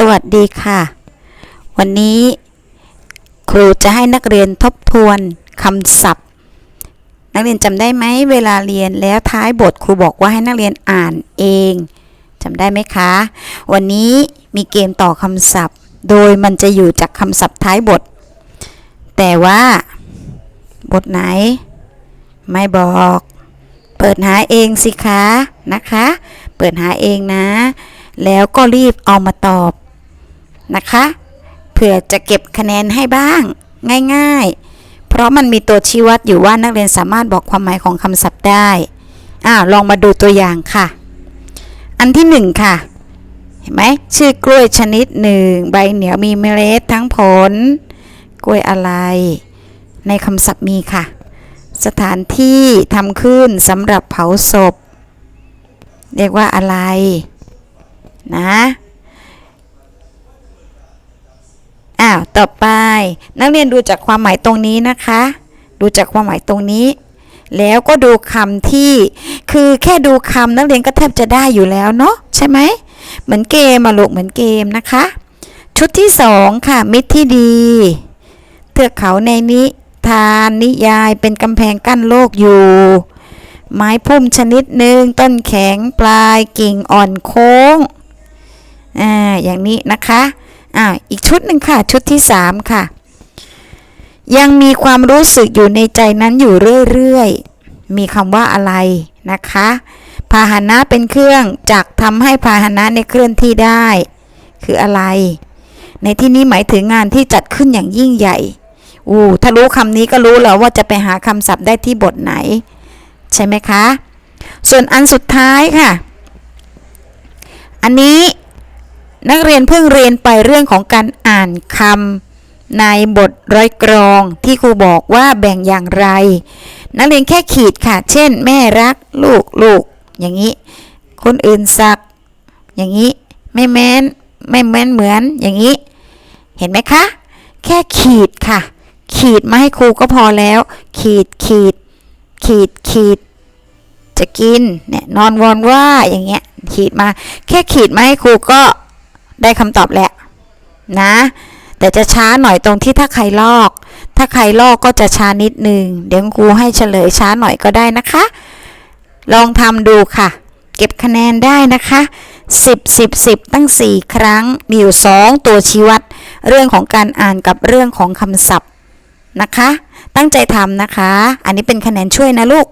สวัสดีค่ะ วันนี้ครูจะให้นักเรียนทบทวนคำศัพท์ นักเรียนจำได้ไหมเวลาเรียนแล้วท้ายบทครูบอกว่าให้นักเรียนอ่านเองจำได้ไหมคะ วันนี้มีเกมต่อคำศัพท์ โดยมันจะอยู่จากคำศัพท์ท้ายบท แต่ว่า บทไหน ไม่บอก เปิดหาเองสิคะนะคะ เปิดหาเองนะแล้วก็รีบเอามาตอบ นะคะเผื่อจะเก็บคะแนนให้บ้าง ง่ายๆ เพราะมันมีตัวชี้วัดอยู่ว่านักเรียนสามารถบอกความหมายของคำศัพท์ได้อ้าลองมาดูตัวอย่างค่ะ อันที่หนึ่งค่ะ เห็นไหมชื่อกล้วยชนิดหนึ่งใบเหนียวมีเมล็ดทั้งผล กล้วยอะไร ในคำศัพท์มีค่ะ สถานที่ทำขึ้นสำหรับเผาศพ เรียกว่าอะไร นะ อ้าว ต่อไปนักเรียนดูจากความหมายตรงนี้นะคะ ดูจากความหมายตรงนี้ แล้วก็ดูคำที่คือแค่ดูคำนักเรียนก็แทบจะได้อยู่แล้วเนาะใช่ไหมเหมือนเกมอะลูกเหมือนเกมนะคะ ชุดที่สองค่ะมิตรที่ดีเทือกเขาในนิทานนิยายเป็นกำแพงกั้นโลกอยู่ ไม้พุ่มชนิดหนึ่งต้นแข็งปลายกิ่งอ่อนโค้งอ่าอย่างนี้นะคะ อ่าอีกชุดหนึ่งค่ะ ชุดที่สามค่ะ ยังมีความรู้สึกอยู่ในใจนั้นอยู่เรื่อยๆ มีคำว่าอะไรนะคะ พาหนะเป็นเครื่องจักรทำให้พาหนะในเคลื่อนที่ได้ คืออะไร ในที่นี้หมายถึงงานที่จัดขึ้นอย่างยิ่งใหญ่อู้ถ้ารู้คำนี้ก็รู้แล้วว่าจะไปหาคำศัพท์ได้ที่บทไหน ใช่ไหมคะ ส่วนอันสุดท้ายค่ะ อันนี้ นักเรียนเพิ่งเรียนไปเรื่องของการอ่านคำในบทร้อยกรองที่ครูบอกว่าแบ่งอย่างไร นักเรียนแค่ขีดค่ะ เช่น แม่รัก ลูกลูก อย่างนี้ คนอื่นสัก อย่างนี้ไม่แม้นไม่แม้นเหมือนอย่างนี้ เห็นไหมคะ แค่ขีดค่ะ ขีดมาให้ครูก็พอแล้ว ขีดขีด ขีดขีด จะกินเนี่ยนอนวอนว่าอย่างเงี้ยขีดมา แค่ขีดมาให้ครูก็ ได้คำตอบแหละนะ แต่จะช้าหน่อยตรงที่ถ้าใครลอก ถ้าใครลอกก็จะช้านิดนึง เดี๋ยวครูให้เฉลยช้าหน่อยก็ได้นะคะ ลองทำดูค่ะ เก็บคะแนนได้นะคะ 10 10 10 ตั้ง 4 ครั้ง มีอยู่ 2 ตัวชี้วัด เรื่องของการอ่านกับเรื่องของคำศัพท์นะคะ ตั้งใจทำนะคะ อันนี้เป็นคะแนนช่วยนะลูก